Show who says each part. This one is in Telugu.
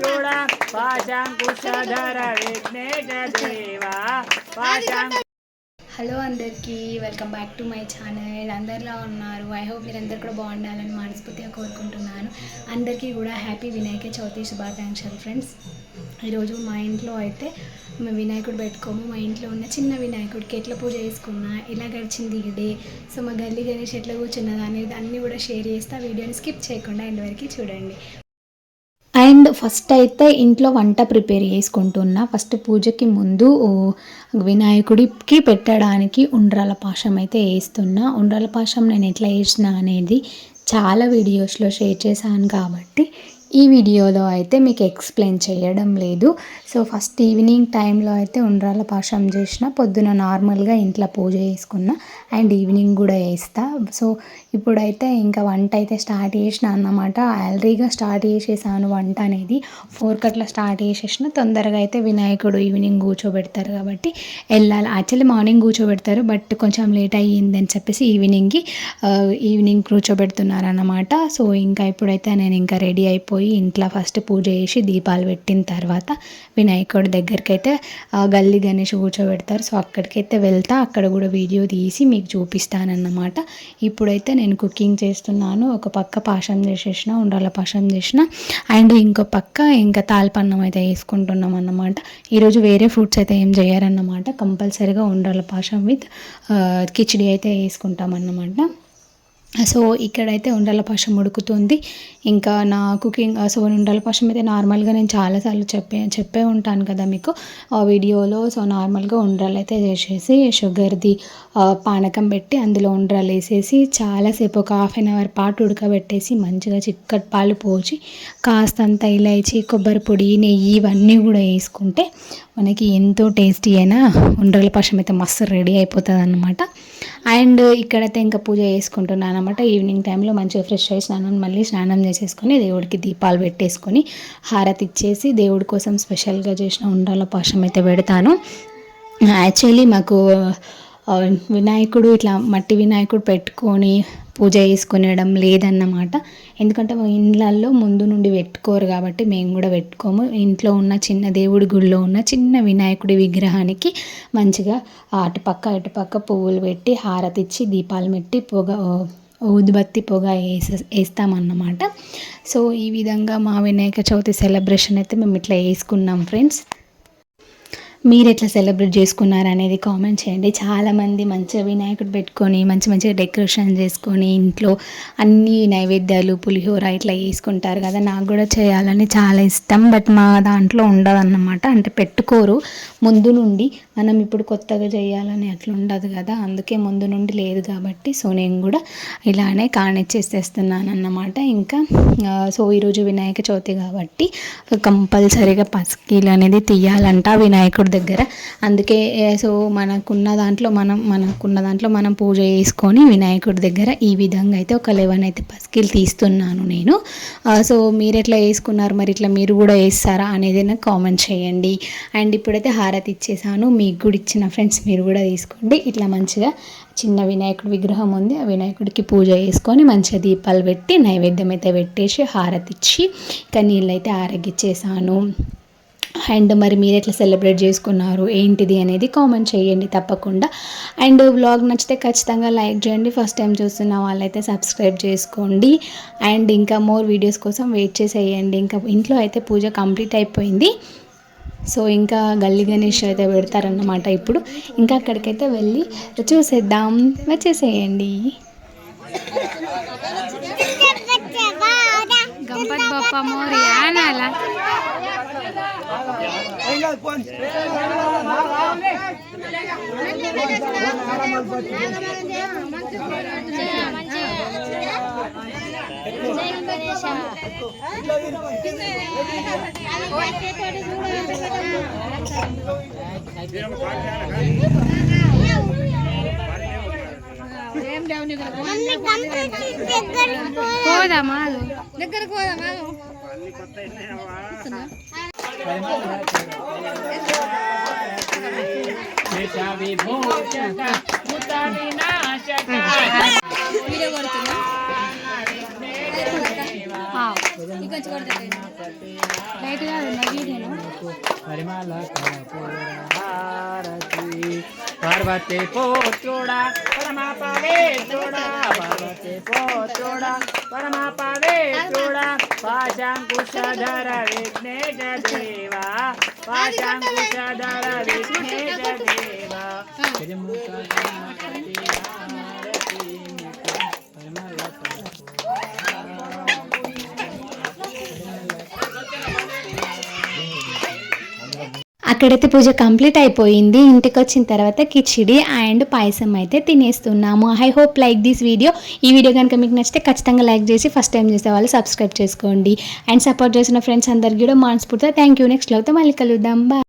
Speaker 1: చూడ పాశాంకుశధర విఘ్నేశ దేవా పాశాంకు
Speaker 2: హలో అందరికీ welcome back to my channel. అందరిలా ఉన్నారు? ఐ హోప్ మీరు కూడా బాగుండాలని మనస్ఫూర్తిగా కోరుకుంటున్నాను. అందరికీ కూడా హ్యాపీ వినాయక చవితి శుభాకాంక్షలు ఫ్రెండ్స్ ఈరోజు మా ఇంట్లో అయితే వినాయకుడు పెట్టుకోము మా ఇంట్లో ఉన్న చిన్న వినాయకుడికి ఎట్లా పూజ చేసుకున్నా ఎలా గడిచింది ఈ డే. సో మా గల్లీ గణేష్ ఎట్లా కూర్చున్నదా అనేది అన్నీ కూడా షేర్ చేస్తా. వీడియోని స్కిప్ చేయకుండా ఎండ్ వరకు చూడండి. అండ్ ఫస్ట్ అయితే ఇంట్లో వంట ప్రిపేర్ చేసుకుంటున్నా. ఫస్ట్ పూజకి ముందు వినాయకుడికి పెట్టడానికి ఉండ్రాల పాశం అయితే వేస్తున్నా. ఉండ్రాల పాశం నేను ఎట్లా వేసిన అనేది చాలా వీడియోస్లో షేర్ చేశాను కాబట్టి ఈ వీడియోలో అయితే మీకు ఎక్స్ప్లెయిన్ చేయడం లేదు. సో ఫస్ట్ ఈవినింగ్ టైంలో అయితే ఉండ్రాల పాశం చేసిన పొద్దున నార్మల్గా ఇంట్లో పూజ చేసుకున్న అండ్ ఈవినింగ్ కూడా వేస్తా సో ఇప్పుడైతే ఇంకా వంట అయితే స్టార్ట్ చేసిన అన్నమాట. ఆల్రెడీగా స్టార్ట్ చేసేసాను వంట అనేది. ఫోర్ కట్లా స్టార్ట్ చేసేసిన. తొందరగా అయితే వినాయకుడు ఈవినింగ్ కూర్చోబెడతారు కాబట్టి వెళ్ళాలి. యాక్చువల్లీ మార్నింగ్ కూర్చోబెడతారు బట్ కొంచెం లేట్ అయ్యింది అని చెప్పేసి ఈవినింగ్కి ఈవినింగ్ కూర్చోబెడుతున్నారు అన్నమాట. సో ఇంకా ఇప్పుడైతే నేను ఇంకా రెడీ అయిపోయి ఇంట్లో ఫస్ట్ పూజ చేసి దీపాలు పెట్టిన తర్వాత వినాయకుడి దగ్గరికి అయితే గల్లీ గణేష్ కూర్చోబెడతారు. సో అక్కడికైతే వెళ్తా అక్కడ కూడా వీడియో తీసి మీకు చూపిస్తానన్నమాట. ఇప్పుడైతే నేను కుకింగ్ చేస్తున్నాను. ఒక పక్క పాషం చేసేసిన ఉండాల పాషం చేసిన అండ్ ఇంకో పక్క ఇంకా తాల్పన్నం అయితే వేసుకుంటున్నాం అన్నమాట ఈరోజు వేరే ఫ్రూట్స్ అయితే ఏం చేయరన్నమాట. కంపల్సరీగా ఉండాల పాషం విత్ కిచిడి అయితే వేసుకుంటాం అన్నమాట సో ఇక్కడైతే ఉండల పాషం ఉడుకుతుంది. ఇంకా నా కుకింగ్ సో ఉండల పాషం అయితే నార్మల్గా నేను చాలాసార్లు చెప్పే చెప్పే ఉంటాను కదా మీకు. ఆ వీడియోలో సో నార్మల్గా ఉండ్రాలు అయితే చేసేసి షుగర్ది పానకం పెట్టి అందులో ఉండ్రాలు వేసేసి చాలాసేపు ఒక హాఫ్ అన్ అవర్ పాటు ఉడకబెట్టేసి మంచిగా చిక్కటి పాలు పోచి కాస్తంత ఇలాచి కొబ్బరి పొడి నెయ్యి ఇవన్నీ కూడా వేసుకుంటే మనకి ఎంతో టేస్టీ అయినా ఉండ్రల పాషం అయితే మస్తు రెడీ అయిపోతుంది అనమాట అండ్ ఇక్కడైతే ఇంకా పూజ చేసుకుంటున్నాను అనమాట ఈవినింగ్ టైంలో మంచిగా ఫ్రెష్ అయ్యి స్నానం మళ్ళీ స్నానం చేసేసుకొని దేవుడికి దీపాలు పెట్టేసుకొని హారతి ఇచ్చేసి దేవుడి కోసం స్పెషల్గా చేసిన ఉండ్రల పాషం అయితే పెడతాను. యాక్చువల్లీ మాకు వినాయకుడు ఇట్లా మట్టి వినాయకుడు పెట్టుకొని పూజ చేసుకునేయడం లేదన్నమాట. ఎందుకంటే మా ఇండ్లల్లో ముందు నుండి పెట్టుకోరు కాబట్టి మేము కూడా పెట్టుకోము. ఇంట్లో ఉన్న చిన్న దేవుడి గుళ్ళో ఉన్న చిన్న వినాయకుడి విగ్రహానికి మంచిగా అటుపక్క ఇటుపక్క పువ్వులు పెట్టి హారతి ఇచ్చి దీపాలు పెట్టి పొగ ఊదుబత్తి పొగ వేసే వేస్తామన్నమాట. సో ఈ విధంగా మా వినాయక చవితి సెలబ్రేషన్ అయితే మేము ఇట్లా వేసుకున్నాం ఫ్రెండ్స్ మీరు ఎట్లా సెలబ్రేట్ చేసుకున్నారు అనేది కామెంట్ చేయండి. చాలామంది మంచిగా వినాయకుడు పెట్టుకొని మంచి మంచిగా డెకరేషన్ చేసుకొని ఇంట్లో అన్ని నైవేద్యాలు పులిహోర ఇట్లా వేసుకుంటారు కదా. నాకు కూడా చేయాలని చాలా ఇష్టం. బట్ మా దాంట్లో ఉండదన్నమాట. అంటే పెట్టుకోరు. ముందు నుండి మనం ఇప్పుడు కొత్తగా చేయాలని అట్లా ఉండదు కదా. అందుకే ముందు నుండి లేదు కాబట్టి సో నేను కూడా ఇలానే కానిచ్చేసేస్తున్నాను అన్నమాట ఇంకా సో ఈరోజు వినాయక చవితి కాబట్టి కంపల్సరీగా పసికీలు అనేది తీయాలంట. వినాయకుడు దగ్గర. అందుకే సో మనకున్న దాంట్లో మనం మనకున్న దాంట్లో మనం పూజ చేసుకొని వినాయకుడి దగ్గర ఈ విధంగా అయితే ఒక లెవెన్ అయితే పసికిలు తీస్తున్నాను నేను. సో మీరు ఎట్లా వేసుకున్నారు మరి ఇట్లా మీరు కూడా వేస్తారా అనేది నాకు కామెంట్ చేయండి. అండ్ ఇప్పుడైతే హారతి ఇచ్చేసాను. మీకు కూడా ఇచ్చిన ఫ్రెండ్స్ మీరు కూడా తీసుకోండి. ఇట్లా మంచిగా చిన్న వినాయకుడి విగ్రహం ఉంది. ఆ వినాయకుడికి పూజ చేసుకొని మంచిగా దీపాలు పెట్టి నైవేద్యం అయితే పెట్టేసి హారతి ఇచ్చి ఇంకా నీళ్ళైతే ఆరగిచ్చేసాను అండ్ మరి మీరు ఎట్లా సెలబ్రేట్ చేసుకున్నారు ఏంటిది అనేది కామెంట్ చేయండి తప్పకుండా. అండ్ వ్లాగ్ నచ్చితే ఖచ్చితంగా లైక్ చేయండి ఫస్ట్ టైం చూస్తున్న వాళ్ళైతే సబ్స్క్రైబ్ చేసుకోండి. అండ్ ఇంకా మోర్ వీడియోస్ కోసం వెయిట్ చేసేయండి. ఇంకా ఇంట్లో అయితే పూజ కంప్లీట్ అయిపోయింది. సో ఇంకా గల్లీ గణేష్ అయితే పెడతారన్నమాట ఇప్పుడు. ఇంకా అక్కడికైతే వెళ్ళి చూసేద్దాం వచ్చేసేయండి. గణపతి బప్ప మోరి అనాలా పోదామా దగ్గరకు పోదామా
Speaker 1: దోష విభూషక ముత వినాశక
Speaker 2: వీడియో
Speaker 1: పరిమళ హారతి పార్వతి పోత్రుడా పరమా పవేత్రుడా పార్వతి పోత్రుడా పరమా పవేత్రుడా పాశాంకుశధర విఘ్నేశ దేవా పాశాంకుశధర విఘ్నేశ దేవా
Speaker 2: అక్కడైతే పూజ కంప్లీట్ అయిపోయింది. ఇంటికి వచ్చిన తర్వాత కిచిడి అండ్ పాయసం అయితే తినేస్తున్నాము. I hope like this video ఈ వీడియో కనుక మీకు నచ్చితే ఖచ్చితంగా లైక్ చేసి ఫస్ట్ టైం చేసే వాళ్ళు సబ్స్క్రైబ్ చేసుకోండి. అండ్ సపోర్ట్ చేసిన ఫ్రెండ్స్ అందరికీ కూడా మనస్ఫూర్తిగా థ్యాంక్ యూ నెక్స్ట్ లవ్తో మళ్ళీ కలుద్దాం. బాయ్